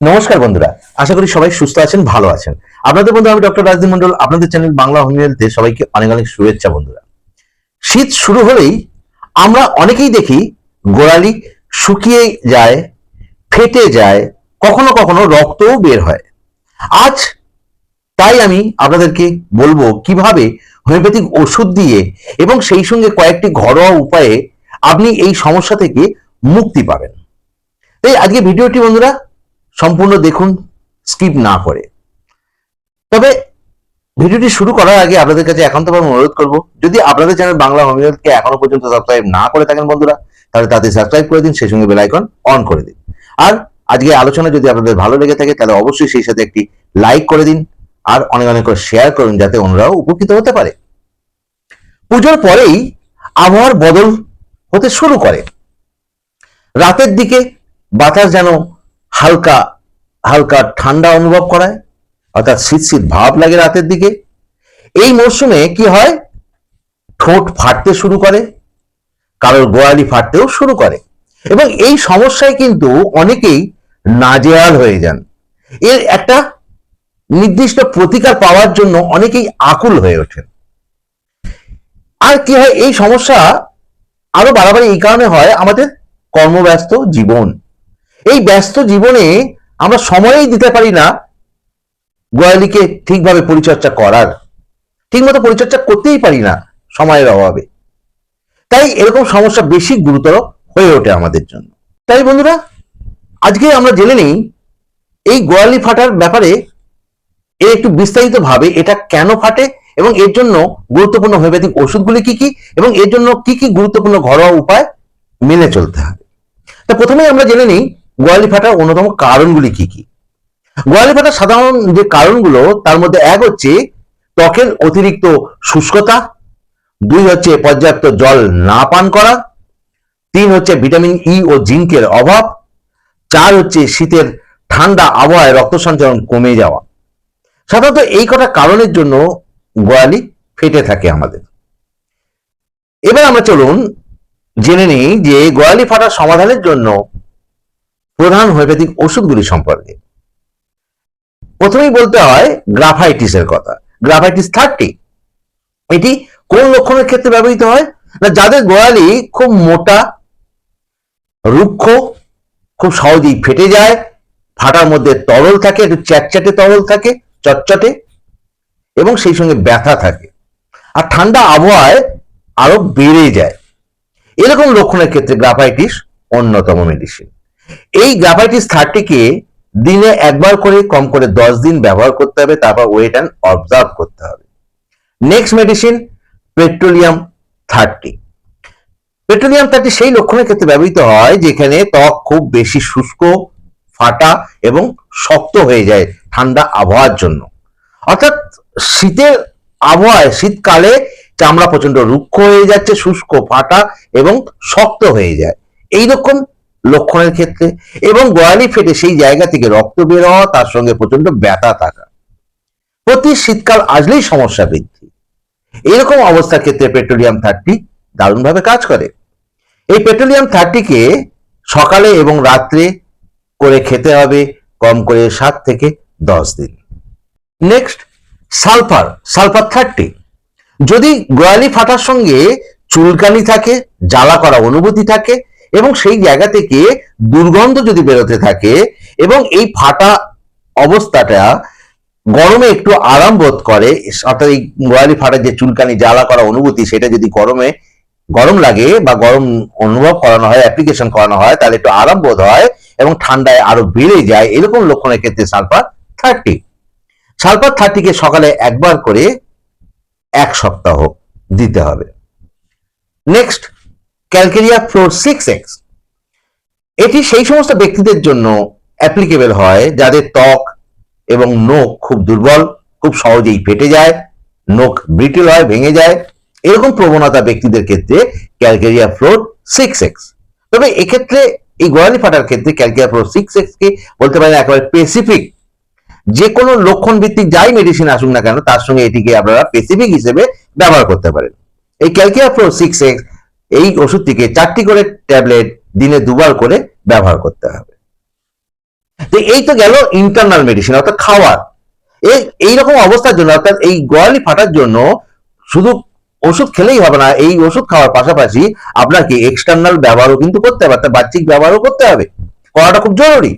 নমস্কার বন্ধুরা, আশা করি সবাই সুস্থ আছেন, ভালো আছেন। আপনাদের বন্ধু, আমি ডক্টর রাজদীপ মন্ডল আপনাদের চ্যানেল বাংলা হোম সবাইকে অনেক অনেক শুভেচ্ছা বন্ধুরা। শীত শুরু হলেই আমরা অনেকেই দেখি গোড়ালি শুকিয়ে যায়, ফেটে যায়, কখনো কখনো রক্তও বের হয়। আজ তাই আমি আপনাদেরকে বলব কীভাবে হোমিওপ্যাথিক ওষুধ দিয়ে এবং সেই সঙ্গে কয়েকটি ঘরোয়া উপায়ে আপনি এই সমস্যা থেকে মুক্তি পাবেন। তাই আজকে ভিডিওটি বন্ধুরা সম্পূর্ণ দেখুন স্কিপ না করে। তবে ভিডিওটি শুরু করার আগে আপনাদের কাছে একান্তভাবে অনুরোধ করব, যদি আপনাদের চ্যানেল বাংলা হোমিওপ্যাথকে এখনও পর্যন্ত সাবস্ক্রাইব না করে থাকেন বন্ধুরা, তাহলে তাতে সাবস্ক্রাইব করে দিন, সেই সঙ্গে বেল আইকন অন করে দিন। আর আজকে আলোচনা যদি আপনাদের ভালো লেগে থাকে, তাহলে অবশ্যই সেই সাথে একটি লাইক করে দিন, আর অনেক অনেক করে শেয়ার করুন, যাতে অন্যরাও উপকৃত হতে পারে। পুজোর পরেই আবহাওয়ার বদল হতে শুরু করে। রাতের দিকে বাতাস যেন হালকা হালকা ঠান্ডা অনুভব করায়, অর্থাৎ শীত শীত ভাব লাগে রাতের দিকে। এই মরশুমে কি হয়? ঠোঁট ফাটতে শুরু করে, কারোর গোয়ালি ফাটতেও শুরু করে। এবং এই সমস্যায় কিন্তু অনেকেই নাজেহাল হয়ে যান। এর একটা নির্দিষ্ট প্রতিকার পাওয়ার জন্য অনেকেই আকুল হয়ে ওঠেন। আর কি হয়? এই সমস্যা আরও বাড়াবাড়ি এই কারণে হয় আমাদের কর্মব্যস্ত জীবন। এই ব্যস্ত জীবনে আমরা সময়ই দিতে পারি না গোয়ালিকে ঠিকভাবে পরিচর্যা করার। ঠিকমতো পরিচর্যা করতেই পারি না সময়ের অভাবে। তাই এরকম সমস্যা বেশি গুরুতর হয়ে ওঠে আমাদের জন্য। তাই বন্ধুরা, আজকে আমরা জেনে নিই এই গোয়ালি ফাটার ব্যাপারে এর একটু বিস্তারিত ভাবে এটা কেন ফাটে এবং এর জন্য গুরুত্বপূর্ণ হোমিওপ্যাথিক ওষুধগুলি কি কি এবং এর জন্য কি কি গুরুত্বপূর্ণ ঘরোয়া উপায় মেনে চলতে হবে। তা প্রথমেই আমরা জেনে নিই গোয়ালি ফাটার অন্যতম কারণগুলি কি কি? গোয়ালি ফাটার সাধারণ যে কারণগুলো, তার মধ্যে এক হচ্ছে ত্বকের অতিরিক্ত শুষ্কতা, দুই হচ্ছে পর্যাপ্ত জল না পান করা, তিন হচ্ছে ভিটামিন ই ও জিঙ্কের অভাব, চার হচ্ছে শীতের ঠান্ডা আবহাওয়ায় রক্ত সঞ্চালন কমে যাওয়া। সাধারণত এই কটা কারণের জন্য গোয়ালি ফেটে থাকে আমাদের। এবার আমরা চলুন জেনে নিই যে গোয়ালি ফাটার সমাধানের জন্য প্রধান হোমিওপ্যাথিক ওষুধগুলি সম্পর্কে। প্রথমেই বলতে হয় গ্রাফাইটিসের কথা। গ্রাফাইটিস থার্টি, এটি কোন লক্ষণের ক্ষেত্রে ব্যবহৃত হয়? না, যাদের গোয়ালি খুব মোটা, রুক্ষ, খুব সহজেই ফেটে যায়, ফাটার মধ্যে তরল থাকে, একটু চ্যাটচ্যাটে তরল থাকে, চটচটে, এবং সেই সঙ্গে ব্যথা থাকে। আর ঠান্ডা আবহাওয়ায় আরও বেড়ে যায়। এরকম লক্ষণের ক্ষেত্রে গ্রাফাইটিস অন্যতম মেডিসিন এই গ্রাফাইটিস থার্টিকে দিনে একবার করে কম করে দশ দিন ব্যবহার করতে হবে, তারপর ওয়েট অ্যান্ড অবজার্ভ করতে হবে। Next medicine petroleum thirty petroleum thirty সেই লক্ষণের ক্ষেত্রে ব্যবহৃত হয়, যেখানে ত্বক খুব বেশি শুষ্ক, ফাটা এবং শক্ত হয়ে যায় ঠান্ডা আবহাওয়ার জন্য। অর্থাৎ শীতের আবহাওয়ায়, শীতকালে চামড়া প্রচণ্ড রুক্ষ হয়ে যাচ্ছে, শুষ্ক, ফাটা এবং শক্ত হয়ে যায়। এইরকম লক্ষণের ক্ষেত্রে এবং গোয়ালি ফেটে সেই জায়গা থেকে রক্ত বের হওয়া, তার সঙ্গে প্রচণ্ড ব্যথা থাকা। প্রতি শীতকাল আসলেই সমস্যা বৃদ্ধি। এরকম অবস্থার ক্ষেত্রে পেট্রোলিয়াম থার্টি দারুণভাবে কাজ করে। এই পেট্রোলিয়াম থার্টিকে সকালে এবং রাত্রে করে খেতে হবে, কম করে সাত থেকে দশ দিন। Next, sulphur sulphur thirty. যদি গোয়ালি ফাটার সঙ্গে চুলকানি থাকে, জ্বালা করা অনুভূতি থাকে এবং সেই জায়গা থেকে দুর্গন্ধ যদি বেরোতে থাকে এবং এই ফাটা অবস্থাটা গরমে একটু আরাম বোধ করে, অর্থাৎ এই গোয়ালি ফাটার যে চুলকানি, জ্বালা করা অনুভূতি, সেটা যদি গরমে গরম লাগে বা গরম অনুভব করানো হয় অ্যাপ্লিকেশন করানো হয়, তাহলে একটু আরাম বোধ হয় এবং ঠান্ডায় আরও বেড়ে যায়। এরকম লক্ষণের ক্ষেত্রে সালফার থার্টি। সালফার থার্টিকে সকালে একবার করে এক সপ্তাহ দিতে হবে। Next calcarea fluor six X এটি সেই সমস্ত ব্যক্তিদের জন্য অ্যাপ্লিকেবল হয়, যাদের ত্বক এবং নখ খুব দুর্বল, খুব সহজেই ফেটে যায়, নখ ব্রিটিল হয়, ভেঙে যায়। এরকম প্রবণতা ব্যক্তিদের ক্ষেত্রে ক্যালকেরিয়া ফ্লোর সিক্স এক্স তবে এক্ষেত্রে এই গোয়ালি ফাটার ক্ষেত্রে ক্যালকেরিয়া ফ্লোর সিক্স এক্স কে বলতে পারেন একেবারে স্পেসিফিক যে কোনো লক্ষণ ভিত্তিক যাই মেডিসিন আসুক না কেন, তার সঙ্গে এটিকে আপনারা স্পেসিফিক হিসেবে ব্যবহার করতে পারেন। এই ক্যালকিয়া ফ্লোর সিক্স এক্স এই ওষুধটিকে চারটি করে ট্যাবলেট দিনে দুবার করে ব্যবহার করতে হবে। এই তো গেল ইন্টারনাল মেডিসিন অর্থাৎ খাওয়ার। এই এইরকম অবস্থার জন্য, অর্থাৎ এই গোয়ালি ফাটার জন্য শুধু ওষুধ খেলেই হবে না, এই ওষুধ খাওয়ার পাশাপাশি আপনাকে এক্সটার্নাল ব্যবহারও কিন্তু করতে হবে, অর্থাৎ বাহ্যিক ব্যবহারও করতে হবে। করাটা খুব জরুরি।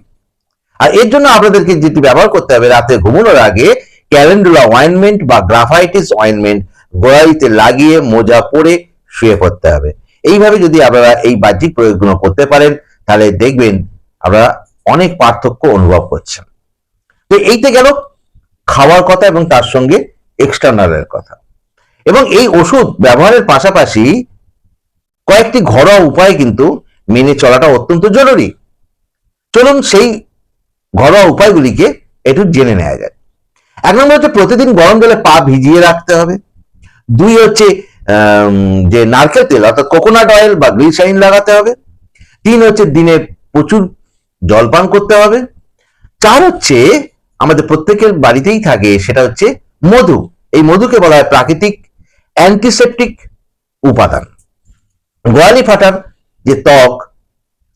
আর এর জন্য আপনাদেরকে যেটি ব্যবহার করতে হবে, রাতে ঘুমানোর আগে ক্যালেন্ডুলা অয়েনমেন্ট বা গ্রাফাইটিস অয়েনমেন্ট গোড়ালিতে লাগিয়ে মোজা পরে শুয়ে পড়তে হবে। এইভাবে যদি আপনারা এই বাহ্যিক প্রয়োগগুলো করতে পারেন, তাহলে দেখবেন আপনারা অনেক পার্থক্য অনুভব করছেন। তো এইতে গেল খাওয়ার কথা এবং তার সঙ্গে এক্সটার্নালের কথা। এবং এই ওষুধ ব্যবহারের পাশাপাশি কয়েকটি ঘরোয়া উপায় কিন্তু মেনে চলাটা অত্যন্ত জরুরি। চলুন সেই ঘরোয়া উপায়গুলিকে একটু জেনে নেওয়া যায় এক নম্বর হচ্ছে প্রতিদিন গরম জলে পা ভিজিয়ে রাখতে হবে। দুই হচ্ছে যে নারকেল তেল, অর্থাৎ কোকোনাট অয়েল বা গ্লিসারিন লাগাতে হবে। তিন হচ্ছে দিনে প্রচুর জল পান করতে হবে। চার হচ্ছে আমাদের প্রত্যেকের বাড়িতেই থাকে, সেটা হচ্ছে মধু। এই মধুকে বলা হয় প্রাকৃতিক অ্যান্টিসেপটিক উপাদান। গোয়ালি ফাটার যে ত্বক,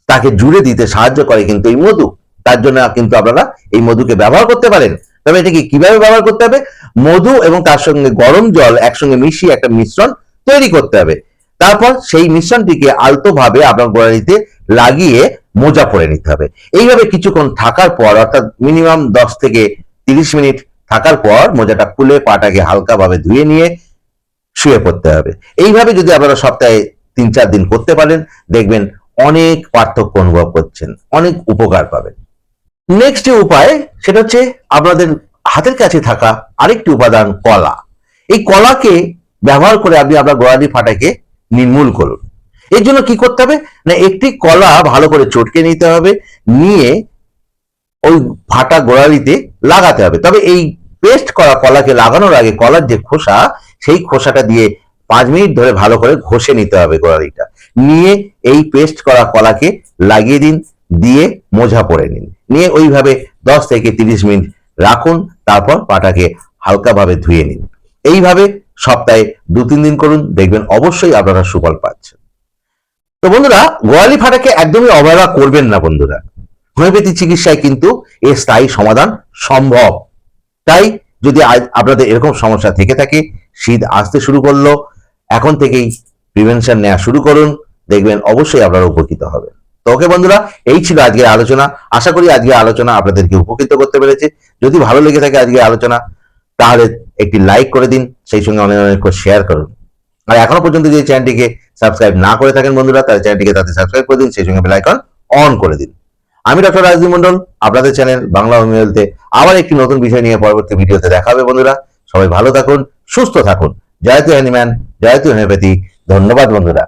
তাকে জুড়ে দিতে সাহায্য করে কিন্তু এই মধু। তার জন্য কিন্তু আপনারা এই মধুকে ব্যবহার করতে পারেন। তবে এটাকে কীভাবে ব্যবহার করতে হবে? মধু এবং তার সঙ্গে গরম জল একসঙ্গে মিশিয়ে একটা মিশ্রণ তৈরি করতে হবে। তারপর সেই মিশ্রণটিকে আলতোভাবে আপনার গোড়ালিতে লাগিয়ে মোজা পরে নিতে হবে। এইভাবে কিছুক্ষণ থাকার পর, অর্থাৎ মিনিমাম দশ থেকে তিরিশ মিনিট থাকার পর, মোজাটা খুলে পাটাকে হালকাভাবে ধুয়ে নিয়ে শুয়ে পড়তে হবে। এইভাবে যদি আপনারা সপ্তাহে তিন চার দিন করতে পারেন, দেখবেন অনেক পার্থক্য অনুভব করছেন, অনেক উপকার পাবেন। নেক্সট উপায়, সেটা হচ্ছে আপনাদের হাতের কাছে থাকা আরেকটি উপাদান কলা। এই কলাকে ব্যবহার করে আপনি আপনার গোড়ালি ফাটাকে নির্মূল করুন। এর জন্য কি করতে হবে? না, একটি কলা ভালো করে চটকে নিতে হবে, নিয়ে ওই ফাটা গোড়ালিতে লাগাতে হবে। তবে এই পেস্ট করা কলাকে লাগানোর আগে কলার যে খোসা, সেই খোসাটা দিয়ে পাঁচ মিনিট ধরে ভালো করে ঘষে নিতে হবে গোড়ালিটা। নিয়ে এই পেস্ট করা কলাকে লাগিয়ে দিন, দিয়ে মোজা পরে নিন। নিয়ে ওইভাবে দশ থেকে তিরিশ মিনিট রাখুন, তারপর পাটাকে হালকাভাবে ধুয়ে নিন। এইভাবে সপ্তাহে দু, তিন দিন করুন, দেখবেন অবশ্যই আপনারা সুফল পাচ্ছেন। তো বন্ধুরা গোয়ালি ফাটাকে একদমই অবহেলা করবেন না বন্ধুরা। হোমিওপ্যাথি চিকিৎসায় কিন্তু এর স্থায়ী সমাধান সম্ভব। তাই যদি আপনাদের এরকম সমস্যা থেকে থাকে, শীত আসতে শুরু করল, এখন থেকেই প্রিভেনশন নেওয়া শুরু করুন, দেখবেন অবশ্যই আপনারা উপকৃত হবেন। তো ওকে বন্ধুরা, এই ছিল আজকের আলোচনা। আশা করি আজকের আলোচনা আপনাদেরকে উপকৃত করতে পেরেছে। যদি ভালো লেগে থাকে আজকের আলোচনা, তাহলে একটি লাইক করে দিন, সেই সঙ্গে অনেক অনেক শেয়ার করুন আর এখনও পর্যন্ত যদি চ্যানেলটিকে সাবস্ক্রাইব না করে থাকেন বন্ধুরা, তাহলে চ্যানেলটিকে তাতে সাবস্ক্রাইব করে দিন, সেই সঙ্গে বেলাইকন অন করে দিন। আমি ডক্টর রাজদীপ মন্ডল আপনাদের চ্যানেল বাংলা হোমিওতে আবার একটি নতুন বিষয় নিয়ে পরবর্তী ভিডিওতে দেখা হবে বন্ধুরা। সবাই ভালো থাকুন, সুস্থ থাকুন। জয়তু হ্যানিম্যান জয়তু হোমিওপ্যাথি ধন্যবাদ বন্ধুরা।